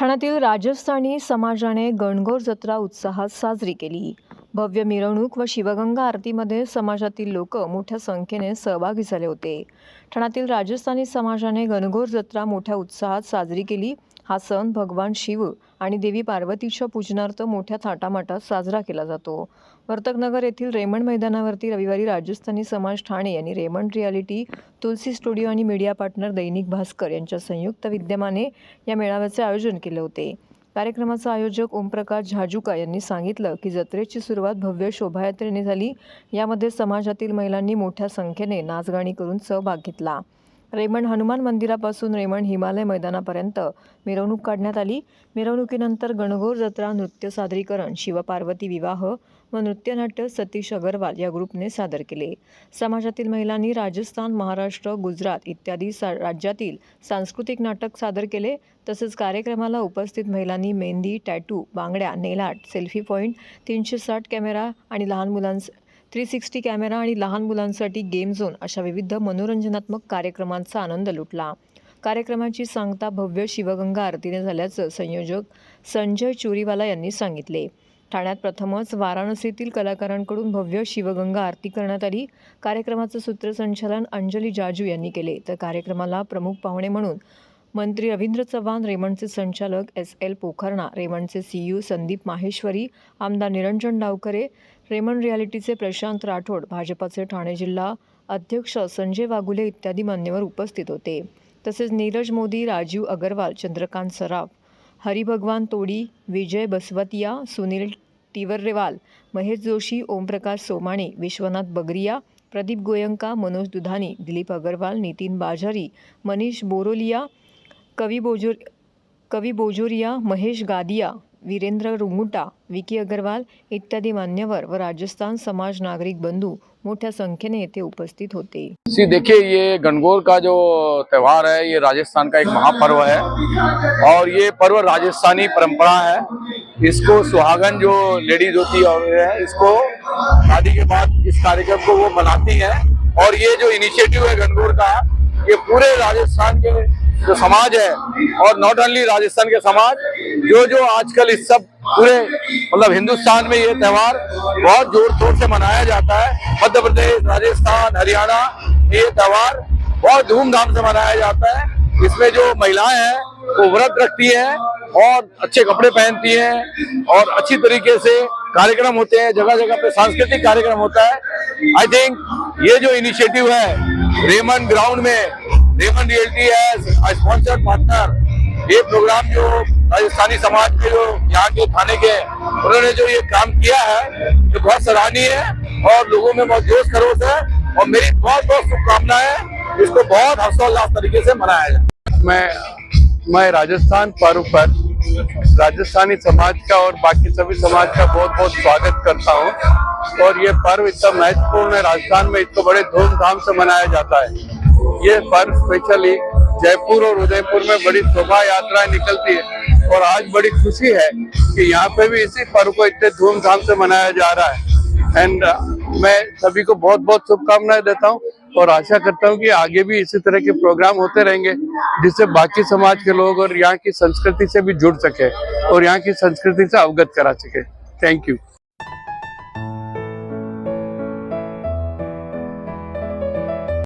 ठाण्यातील राजस्थानी समाजाने गणगौर जत्रा उत्साहात साजरी केली. भव्य मिरवणूक व शिवगंगा आरतीमध्ये समाजातील लोक मोठ्या संख्येने सहभागी झाले होते. ठाण्यातील राजस्थानी समाजाने गणगौर जत्रा मोठ्या उत्साहात साजरी केली. हा सण भगवान शिव आणि देवी पार्वतीच्या पूजनार्थ मोठ्या थाटामाटात साजरा केला जातो. वर्तकनगर येथील रेमंड मैदानावरती रविवारी राजस्थानी समाज ठाणे यांनी रेमंड रियालिटी तुलसी स्टुडिओ आणि मीडिया पार्टनर दैनिक भास्कर यांच्या संयुक्त विद्यमाने या मेळाव्याचे आयोजन केले होते. कार्यक्रमाचा आयोजक ओमप्रकाश झाजुका यांनी सांगितलं की जत्रेची सुरुवात भव्य शोभायात्रेने झाली. यामध्ये समाजातील महिलांनी मोठ्या संख्येने नाचगाणी करून सहभाग घेतला. रेमंड हनुमान मंदिरापासून रेमंड हिमालय मैदानापर्यंत मिरवणूक काढण्यात आली. मिरवणुकीनंतर गणगौर जत्रा नृत्य सादरीकरण शिवपार्वती विवाह व नृत्यनाट्य सतीश अगरवाल या ग्रुपने सादर केले. समाजातील महिलांनी राजस्थान महाराष्ट्र गुजरात इत्यादी सा राज्यातील सांस्कृतिक नाटक सादर केले. तसेच कार्यक्रमाला उपस्थित महिलांनी मेहंदी टॅटू बांगड्या नेलाट सेल्फी पॉईंट तीनशे साठ कॅमेरा आणि लहान मुलांस थ्री सिक्स्टी कॅमेरा आणि लहान मुलांसाठी गेम झोन अशा विविध मनोरंजनात्मक कार्यक्रमांचा आनंद लुटला. कार्यक्रमाची सांगता भव्य शिवगंगा आरतीने झाल्याचं संयोजक संजय चुरीवाला यांनी सांगितले. ठाण्यात प्रथमच वाराणसीतील कलाकारांकडून भव्य शिवगंगा आरती करण्यात आली. कार्यक्रमाचं सूत्रसंचालन अंजली जाजू यांनी केले. तर कार्यक्रमाला प्रमुख पाहुणे म्हणून मंत्री रवींद्र चव्हाण रेमंडचे संचालक एस एल पोखरणा रेमंडचे सीईओ संदीप माहेश्वरी आमदार निरंजन डावकरे रेमन रियालिटीचे प्रशांत राठोड भाजपाचे ठाणे जिल्हा अध्यक्ष संजय वाघुले इत्यादी मान्यवर उपस्थित होते. तसेच नीरज मोदी राजीव अगरवाल चंद्रकांत सराफ हरिभगवान तोडी विजय बसवतिया सुनील तिवर्रेवाल महेश जोशी ओमप्रकाश सोमाणे विश्वनाथ बगरिया प्रदीप गोयंका मनोज दुधानी दिलीप अगरवाल नितीन बाजारी मनीष बोरोलिया कवी बोजोर कवी बोजोरिया महेश गादिया वीरेंद्र रुंगुटा, विकी अगरवाल इत्यादी मान्यवर व राजस्थान समाज नागरिक बंधू मोठ्या संख्येने येथे उपस्थित होते. सी, देखिए, ये गणगौर का जो त्योहार है, ये राजस्थान का एक महापर्व है और ये पर्व राजस्थानी परंपरा है। इसको सुहागन जो लेडीज़ होती है इसको शादी के बाद इस कार्यक्रम को वो मनाती है और ये जो इनिशिएटिव है गणगौर का, ये पूरे राजस्थान के जो समाज है और नॉट ओनली राजस्थान के समाज जो जो आजकल इस सब पूरे मतलब हिंदुस्तान में ये त्योहार बहुत ज़ोर शोर से मनाया जाता है। मध्य प्रदेश, राजस्थान, हरियाणा, ये त्यौहार बहुत धूमधाम से मनाया जाता है। इसमें जो महिलाएँ हैं, वो व्रत रखती हैं और अच्छे कपड़े पहनती हैं और अच्छी तरीके से कार्यक्रम होते हैं जगह जगह पे सांस्कृतिक कार्यक्रम होता है। आई थिंक ये जो इनिशिएटिव है रेमन ग्राउंड में रेमन रियल्टी है स्पॉन्सर्ड पार्टनर ये प्रोग्राम जो राजस्थानी समाज के जो यहाँ के थाने के, उन्होंने जो ये काम किया है, ये बहुत सराहनीय है और लोगों में बहुत जोश खरोश है और मेरी बहुत बहुत शुभकामनाएँ इसको बहुत हर्षोल्लास तरीके से मनाया जाए। मैं मैं राजस्थान पर्व पर राजस्थानी समाज का और बाकी सभी समाज का बहुत बहुत स्वागत करता हूँ। और ये पर्व इतना महत्वपूर्ण है, राजस्थान में इसको बड़े धूमधाम से मनाया जाता है। ये पर्व स्पेशली जयपुर और उदयपुर में बड़ी शोभा यात्राएँ निकलती है और आज बड़ी खुशी है कि यहाँ पे भी इसी पर्व को इतने धूमधाम से मनाया जा रहा है। एंड मैं सभी को बहुत बहुत शुभकामनाएँ देता हूँ और आशा करता हूँ कि आगे भी इसी तरह के प्रोग्राम होते रहेंगे जिससे बाकी समाज के लोग और यहाँ की संस्कृति से भी जुड़ सके और यहाँ की संस्कृति से अवगत करा सके। Thank you